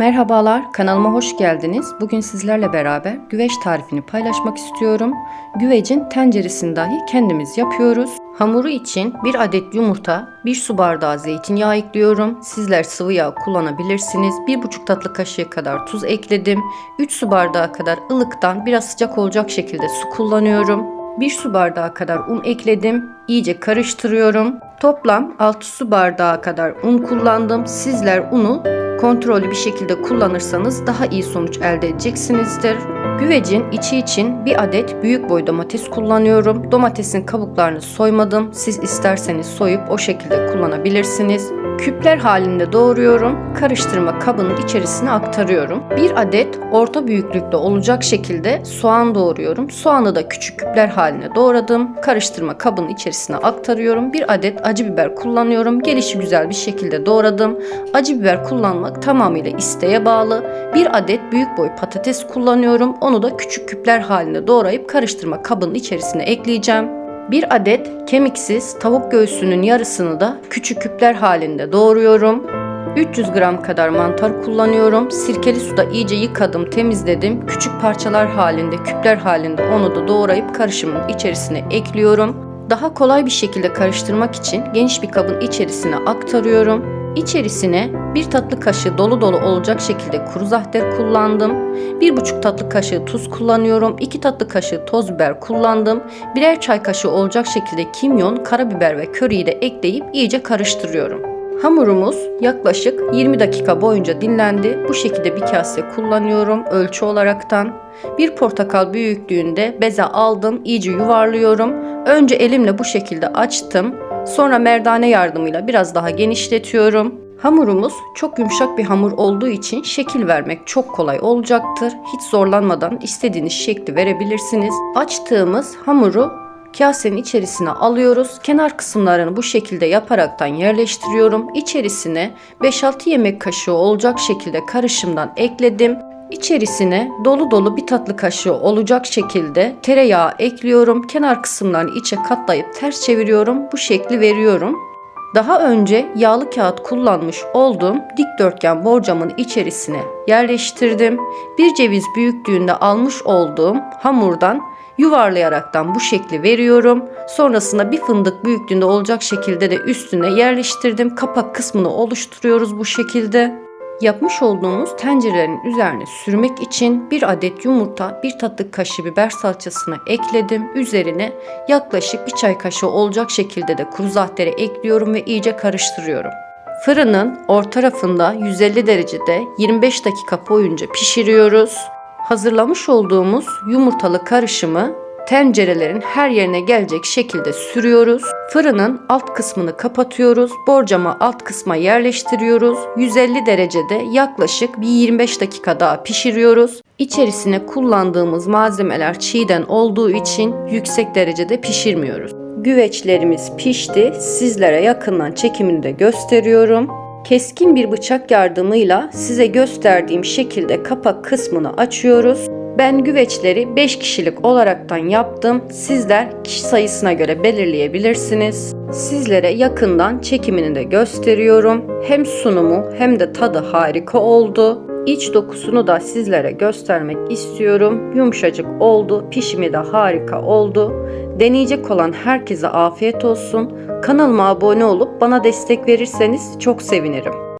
Merhabalar, kanalıma hoş geldiniz. Bugün sizlerle beraber güveç tarifini paylaşmak istiyorum. Güvecin tenceresini dahi kendimiz yapıyoruz. Hamuru için 1 adet yumurta, 1 su bardağı zeytinyağı ekliyorum. Sizler sıvı yağ kullanabilirsiniz. 1,5 tatlı kaşığı kadar tuz ekledim. 3 su bardağı kadar ılıktan biraz sıcak olacak şekilde su kullanıyorum. 1 su bardağı kadar un ekledim. İyice karıştırıyorum. Toplam 6 su bardağı kadar un kullandım. Sizler unu kontrollü bir şekilde kullanırsanız daha iyi sonuç elde edeceksinizdir. Güvecin içi için bir adet büyük boy domates kullanıyorum. Domatesin kabuklarını soymadım. Siz isterseniz soyup o şekilde kullanabilirsiniz. Küpler halinde doğruyorum. Karıştırma kabının içerisine aktarıyorum. Bir adet orta büyüklükte olacak şekilde soğan doğruyorum. Soğanı da küçük küpler haline doğradım. Karıştırma kabının içerisine aktarıyorum. Bir adet acı biber kullanıyorum. Gelişi güzel bir şekilde doğradım. Acı biber kullanmak tamamıyla isteğe bağlı. Bir adet büyük boy patates kullanıyorum. Onu da küçük küpler halinde doğrayıp karıştırma kabının içerisine ekleyeceğim. Bir adet kemiksiz tavuk göğsünün yarısını da küçük küpler halinde doğruyorum. 300 gram kadar mantar kullanıyorum. Sirkeli suda iyice yıkadım, temizledim. Küçük parçalar halinde, küpler halinde onu da doğrayıp karışımın içerisine ekliyorum. Daha kolay bir şekilde karıştırmak için geniş bir kabın içerisine aktarıyorum. İçerisine bir tatlı kaşığı dolu dolu olacak şekilde kuru zahter kullandım. Bir buçuk tatlı kaşığı tuz kullanıyorum. 2 tatlı kaşığı toz biber kullandım. Birer çay kaşığı olacak şekilde kimyon, karabiber ve köriyi de ekleyip iyice karıştırıyorum. Hamurumuz yaklaşık 20 dakika boyunca dinlendi. Bu şekilde bir kase kullanıyorum ölçü olaraktan. Bir portakal büyüklüğünde beze aldım, iyice yuvarlıyorum. Önce elimle bu şekilde açtım. Sonra merdane yardımıyla biraz daha genişletiyorum. Hamurumuz çok yumuşak bir hamur olduğu için şekil vermek çok kolay olacaktır. Hiç zorlanmadan istediğiniz şekli verebilirsiniz. Açtığımız hamuru kasenin içerisine alıyoruz. Kenar kısımlarını bu şekilde yaparaktan yerleştiriyorum. İçerisine 5-6 yemek kaşığı olacak şekilde karışımdan ekledim. İçerisine dolu dolu bir tatlı kaşığı olacak şekilde tereyağı ekliyorum. Kenar kısımlarını içe katlayıp ters çeviriyorum. Bu şekli veriyorum. Daha önce yağlı kağıt kullanmış olduğum dikdörtgen borcamın içerisine yerleştirdim. Bir ceviz büyüklüğünde almış olduğum hamurdan yuvarlayaraktan bu şekli veriyorum. Sonrasında bir fındık büyüklüğünde olacak şekilde de üstüne yerleştirdim. Kapak kısmını oluşturuyoruz bu şekilde. Yapmış olduğumuz tencerelerin üzerine sürmek için bir adet yumurta, bir tatlı kaşığı biber salçasını ekledim. Üzerine yaklaşık bir çay kaşığı olacak şekilde de kuru zahteri ekliyorum ve iyice karıştırıyorum. Fırının orta rafında 150 derecede 25 dakika boyunca pişiriyoruz. Hazırlamış olduğumuz yumurtalı karışımı tencerelerin her yerine gelecek şekilde sürüyoruz. Fırının alt kısmını kapatıyoruz. Borcamı alt kısma yerleştiriyoruz. 150 derecede yaklaşık bir 25 dakika daha pişiriyoruz. İçerisine kullandığımız malzemeler çiğden olduğu için yüksek derecede pişirmiyoruz. Güveçlerimiz pişti. Sizlere yakından çekimini de gösteriyorum. Keskin bir bıçak yardımıyla size gösterdiğim şekilde kapak kısmını açıyoruz. Ben güveçleri 5 kişilik olaraktan yaptım. Sizler kişi sayısına göre belirleyebilirsiniz. Sizlere yakından çekimini de gösteriyorum. Hem sunumu hem de tadı harika oldu. İç dokusunu da sizlere göstermek istiyorum. Yumuşacık oldu, pişimi de harika oldu. Deneyecek olan herkese afiyet olsun. Kanalıma abone olup bana destek verirseniz çok sevinirim.